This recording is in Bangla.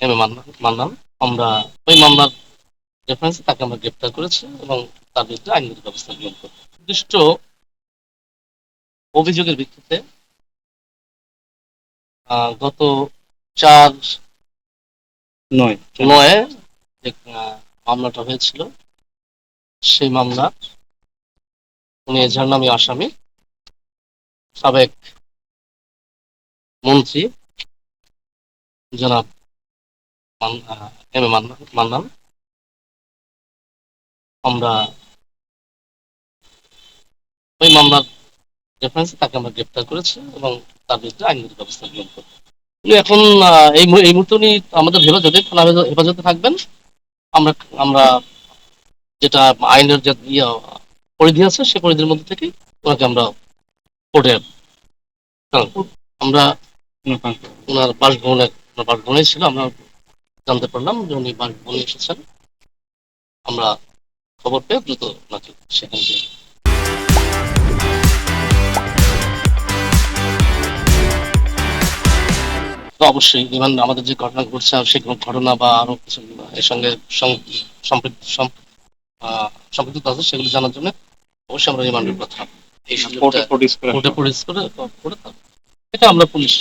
এম এ মান্নান আমরা ওই মামলার রেফারেন্সে তাকে আমরা গ্রেপ্তার করেছি এবং তার বিরুদ্ধে আইনগত ব্যবস্থা গ্রহণ করি নির্দিষ্ট অভিযোগের ভিত্তিতে গত চার নয়। নয়ে যে মামলাটা হয়েছিল সেই মামলা উনি এজাহার নামী আসামি সাবেক মন্ত্রী জনাব এম এ মান্নান আমরা ওই মামলার রেফারেন্সে তাকে আমরা গ্রেপ্তার করেছি এবং তার বিরুদ্ধে আইনগত ব্যবস্থা গ্রহণ উনি এখন এই এই মুহূর্তে উনি আমাদের হেফাজতে থানা হেফাজতে- থাকবেন। আমরা আমরা যেটা আইনের যে ইয়ে পরিধি আছে সে পরিধির মধ্যে থেকে ওনাকে আমরা কোর্টে আমরা ওনার বাসভবনে ওনার বাসভবনে ছিল আমরা জানতে পারলাম যে উনি বাসভবনে এসেছেন। আমরা খবর পেয়ে দ্রুত ওনাকে সেখান থেকে তো অবশ্যই ইভেন আমাদের যে ঘটনা ঘটছে সেই ঘটনা বা আরও কিছু এর সঙ্গে সম্পৃক্ত সম- আহ, সম্পৃক্ত আছে সেগুলো জানার জন্য অবশ্যই আমরা রিমান্ডের কথা। এটা আমরা পুলিশ